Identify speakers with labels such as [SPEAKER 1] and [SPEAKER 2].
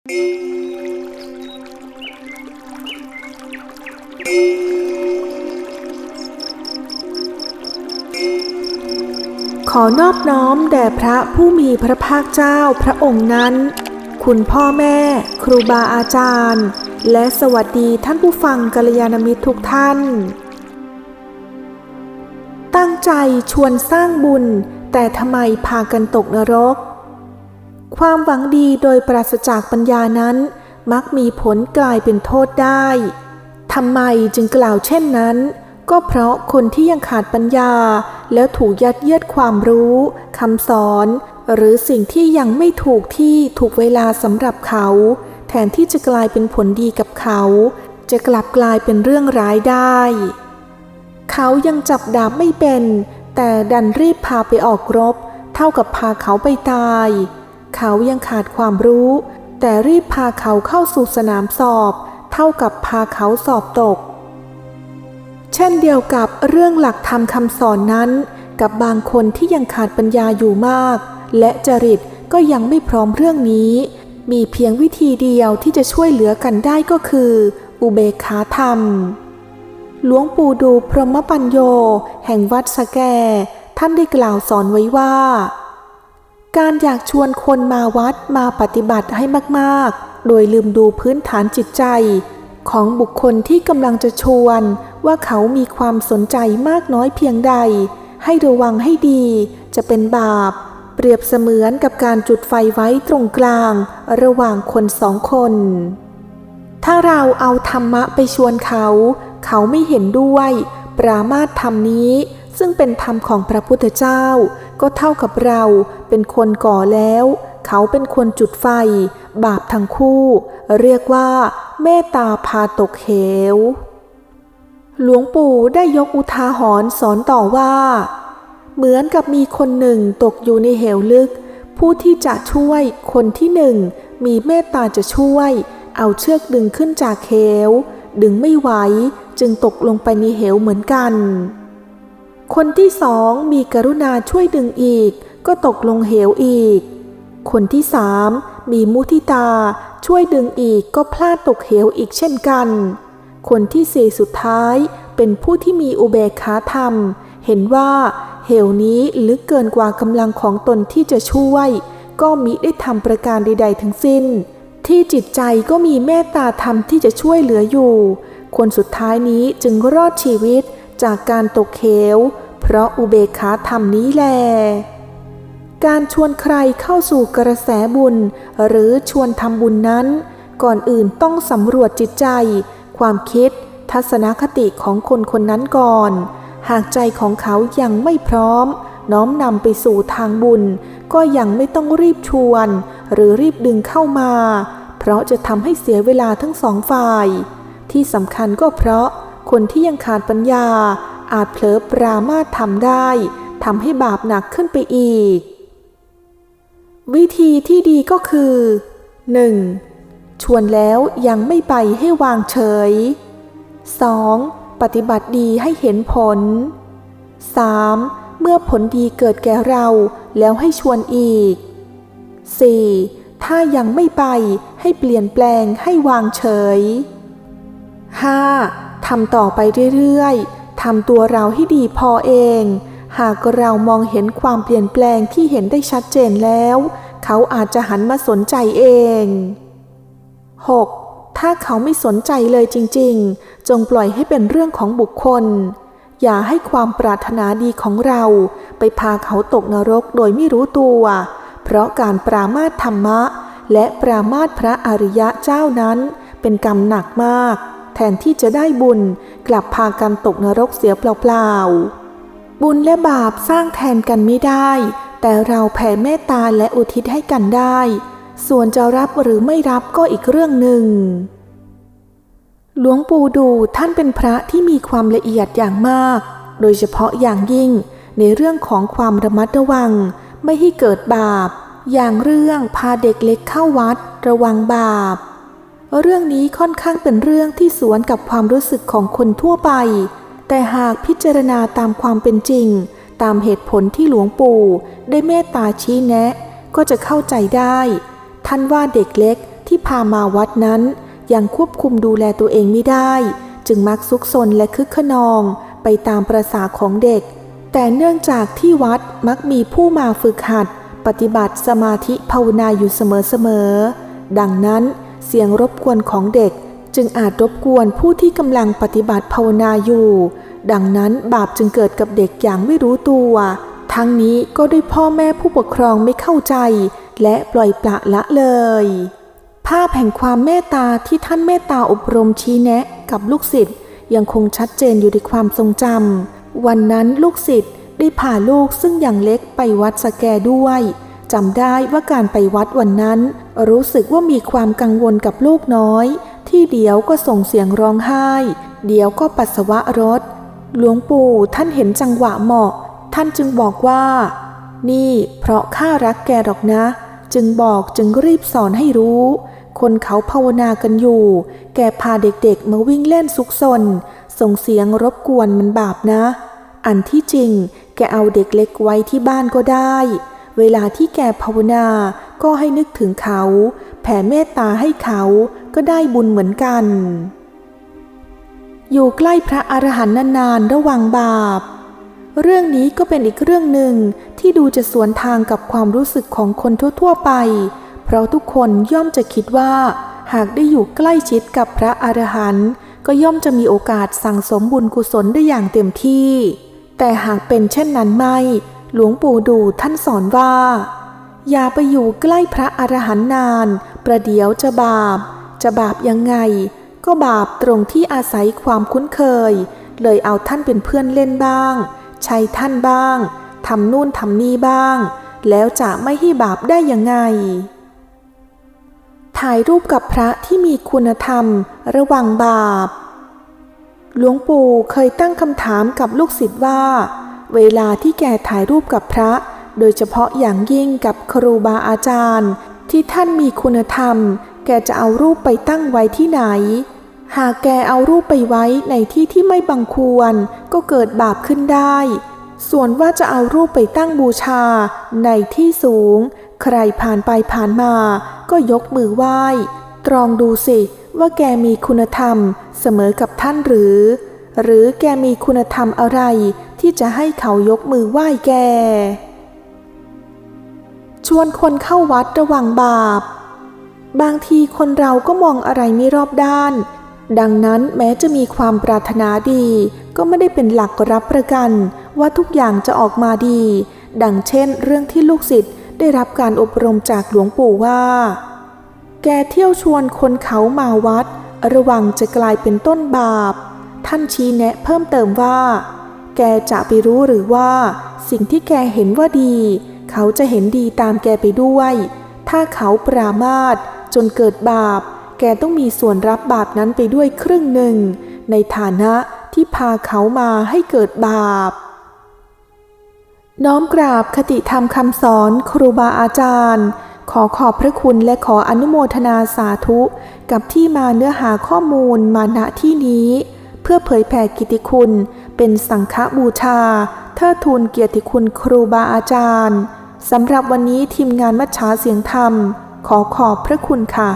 [SPEAKER 1] ขอนอบน้อมแด่พระผู้มีพระภาคเจ้าพระองค์นั้น คุณพ่อแม่ ครูบาอาจารย์ และสวัสดีท่านผู้ฟังกัลยาณมิตรทุกท่าน ตั้งใจชวนสร้างบุญ แต่ทำไมพากันตกนรก ความหวังดีโดยปราศจากปัญญานั้น มักมีผลกลายเป็นโทษได้ทำไมจึงกล่าวเช่นนั้น ก็เพราะคนที่ยังขาดปัญญา แล้วถูกยัดเยียดความรู้คำสอน หรือสิ่งที่ยังไม่ถูกที่ถูกเวลาสำหรับเขา แทนที่จะกลายเป็นผลดีกับเขา จะกลับกลายเป็นเรื่องร้ายได้ เขายังจับดาบไม่เป็น แต่ดันรีบพาไปออกรบ เท่ากับพาเขาไปตาย เขายังขาดความรู้ แต่รีบพาเขาเข้าสู่สนามสอบ เท่ากับพาเขาสอบตก เช่นเดียวกับเรื่องหลักธรรมคำสอนนั้น กับบางคนที่ยังขาดปัญญาอยู่มาก และจริตก็ยังไม่พร้อมเรื่องนี้ มีเพียงวิธีเดียวที่จะช่วยเหลือกันได้ก็คือ อุเบกขาธรรม หลวงปู่ดูพรหมปัญโย แห่งวัดสะแก ท่านได้กล่าวสอนไว้ว่า การอยากชวนคนมาวัดมาปฏิบัติให้มากๆ โดยลืมดูพื้นฐานจิตใจ ของบุคคลที่กำลังจะชวนว่าเขามีความสนใจมากน้อยเพียงใด ให้ระวังให้ดี จะเป็นบาป เปรียบเสมือนกับการจุดไฟไว้ตรงกลาง ระหว่างคนสองคน ถ้าเราเอาธรรมะไปชวนเขา เขาไม่เห็นด้วย ปรามาสธรรมนี้ซึ่งเป็นธรรมของพระพุทธเจ้า ก็เท่ากับเรา เป็นคนก่อแล้ว เขาเป็นคนจุดไฟ บาปทั้งคู่ เรียกว่า เมตตาพาตกเหว หลวงปู่ได้ยกอุทาหรณ์สอนต่อว่า เหมือนกับมีคนหนึ่งตกอยู่ในเหวลึก ผู้ที่จะช่วยคนที่หนึ่งมีเมตตาจะช่วย เอาเชือกดึงขึ้นจากเหว ดึงไม่ไหวจึงตกลงไปในเหวเหมือนกัน คนที่สองมีกรุณาช่วยดึงอีก ก็ตกลงเหวอีก คนที่สามมีมุทิตาช่วยดึงอีกก็พลาดตกเหวอีกเช่นกัน คนที่สี่สุดท้ายเป็นผู้ที่มีอุเบกขาธรรม เห็นว่าเหวนี้ลึกเกินกว่ากำลังของตนที่จะช่วย ก็มิได้ทำประการใด ๆ ทั้งสิ้น ที่จิตใจก็มีเมตตาธรรมที่จะช่วยเหลืออยู่ คนสุดท้ายนี้จึงรอดชีวิตจากการตกเหว เพราะอุเบกขาธรรมนี้แล การชวนใครเข้าสู่กระแสบุญ หรือชวนทำบุญนั้น ก่อนอื่นต้องสำรวจจิตใจ ความคิด ทัศนคติของคนคนนั้นก่อน หากใจของเขายังไม่พร้อม น้อมนำไปสู่ทางบุญ ก็ยังไม่ต้องรีบชวน หรือรีบดึงเข้ามา เพราะจะทำให้เสียเวลาทั้งสองฝ่าย ที่สำคัญก็เพราะคนที่ยังขาดปัญญา อาจเผลอปรามาททำได้ทำให้บาปหนักขึ้นไปอีก วิธีที่ดีก็คือ 1. ชวนแล้วยังไม่ไปให้วางเฉย 2. ปฏิบัติดีให้เห็นผล 3. เมื่อผลดีเกิดแก่เราแล้วให้ชวนอีก 4. ถ้ายังไม่ไปให้เปลี่ยนแปลงให้วางเฉย 5. ทำต่อไปเรื่อยๆทำตัวเราให้ดีพอเอง หากเรามองเห็นความเปลี่ยนแปลงที่เห็นได้ชัดเจนแล้ว เขาอาจจะหันมาสนใจเอง 6. ถ้าเขาไม่สนใจเลยจริง ๆ จงปล่อยให้เป็นเรื่องของบุคคล อย่าให้ความปรารถนาดีของเรา ไปพาเขาตกนรกโดยไม่รู้ตัว เพราะการปรามาทธรรมะ และปรามาทพระอริยะเจ้านั้น เป็นกรรมหนักมาก แทนที่จะได้บุญกลับพากันตกนรกเสียเปล่าๆ บุญและบาปสร้างแทนกันไม่ได้ แต่เราแผ่เมตตาและอุทิศให้กันได้ ส่วนจะรับหรือไม่รับก็อีกเรื่องหนึ่ง หลวงปู่ดูท่านเป็นพระที่มีความละเอียดอย่างมาก โดยเฉพาะอย่างยิ่งในเรื่องของความระมัดระวัง ไม่ให้เกิดบาป อย่างเรื่องพาเด็กเล็กเข้าวัด ระวังบาป เรื่องนี้ค่อนข้างเป็นเรื่องที่สวนกับความรู้สึกของคนทั่วไป แต่หากพิจารณาตามความเป็นจริง ตามเหตุผลที่หลวงปู่ได้เมตตาชี้แนะ ก็จะเข้าใจได้ ท่านว่าเด็กเล็กที่พามาวัดนั้น ยังควบคุมดูแลตัวเองไม่ได้ จึงมักซุกซนและคึกขนองไปตามประษาของเด็ก แต่เนื่องจากที่วัดมักมีผู้มาฝึกหัด ปฏิบัติสมาธิภาวนาอยู่เสมอๆดังนั้นเสียงรบกวนของเด็กจึงอาจรบกวนผู้ที่กำลังปฏิบัติภาวนาอยู่ ดังนั้นบาปจึงเกิดกับเด็กอย่างไม่รู้ตัว ทั้งนี้ก็ด้วยพ่อแม่ผู้ปกครองไม่เข้าใจ และปล่อยปละละเลย ภาพแห่งความเมตตาที่ท่านเมตตาอบรมชี้แนะกับลูกศิษย์ยังคงชัดเจนอยู่ในความทรงจำวันนั้นลูกศิษย์ได้พาลูกซึ่งยังเล็กไปวัดสแกด้วยจำได้ว่าการไปวัดวันนั้น รู้สึกว่ามีความกังวลกับลูกน้อย ที่เดี๋ยวก็ส่งเสียงร้องไห้ เดี๋ยวก็ปัสสาวะรถ หลวงปู่ท่านเห็นจังหวะเหมาะ ท่านจึงบอกว่า นี่เพราะข้ารักแกหรอกนะ จึงบอกจึงรีบสอนให้รู้ คนเขาภาวนากันอยู่ แกพาเด็กๆมาวิ่งเล่นซุกซน ส่งเสียงรบกวนมันบาปนะ อันที่จริง แกเอาเด็กเล็กไว้ที่บ้านก็ได้ เวลาที่แกภาวนาก็ให้นึกถึงเขา แผ่เมตตาให้เขาก็ได้บุญเหมือนกัน อยู่ใกล้พระอรหันต์นานๆระวังบาป เรื่องนี้ก็เป็นอีกเรื่องหนึ่งที่ดูจะสวนทางกับความรู้สึกของคนทั่วๆไป เพราะทุกคนย่อมจะคิดว่า หากได้อยู่ใกล้ชิดกับพระอรหันต์ก็ย่อมจะมีโอกาสสั่งสมบุญกุศลได้อย่างเต็มที่ แต่หากเป็นเช่นนั้นไม่ หลวงปู่ดูท่านสอนว่า อย่าไปอยู่ใกล้พระอรหันต์นาน ประเดี๋ยวจะบาป จะบาปยังไง ก็บาปตรงที่อาศัยความคุ้นเคย เลยเอาท่านเป็นเพื่อนเล่นบ้าง ใช้ท่านบ้างทำนู่นทำนี่บ้าง แล้วจะไม่ให้บาปได้ยังไง ถ่ายรูปกับพระที่มีคุณธรรมระวังบาป หลวงปู่เคยตั้งคำถามกับลูกศิษย์ว่า เวลาที่แกถ่ายรูปกับพระ โดยเฉพาะอย่างยิ่งกับครูบาอาจารย์ ที่ท่านมีคุณธรรม กจะเอารูปไปตั้งไว้ที่ไหน หากแกเอารูปไปไว้ในที่ที่ไม่บังควร ก็เกิดบาปขึ้นได้ ส่วนว่าจะเอารูปไปตั้งบูชา ในที่สูง ใครผ่านไปผ่านมา ก็ยกมือไหว้ ตรองดูสิว่าแกมีคุณธรรมเสมอกับท่านหรือ หรือแกมีคุณธรรมอะไรที่จะให้เขายกมือไหว้แก ชวนคนเข้าวัดระวังบาป บางทีคนเราก็มองอะไรไม่รอบด้าน ดังนั้นแม้จะมีความปรารถนาดี ก็ไม่ได้เป็นหลักรับประกัน ว่าทุกอย่างจะออกมาดี ดังเช่น เรื่องที่ลูกศิษย์ได้รับการอบรมจากหลวงปู่ว่า แกเที่ยวชวนคนเขามาวัด ระวังจะกลายเป็นต้นบาป ท่านชี้แนะเพิ่มเติมว่า แกจะไปรู้หรือว่า สิ่งที่แกเห็นว่าดี เขาจะเห็นดีตามแกไปด้วย ถ้าเขาปรามาส จนเกิดบาป แกต้องมีส่วนรับบาปนั้นไปด้วยครึ่งหนึ่ง ในฐานะที่พาเขามาให้เกิดบาป น้อมกราบคติธรรมคำสอนครูบาอาจารย์ ขอขอบพระคุณและขออนุโมทนาสาธุ กับที่มาเนื้อหาข้อมูลมาณที่นี้ เพื่อเผยแผ่กิติคุณ เป็นสังฆบูชาเทิดทูนเกียรติคุณครูบาอาจารย์สำหรับวันนี้ทีมงานมัชชาเสียงธรรม ขอขอบพระคุณค่ะ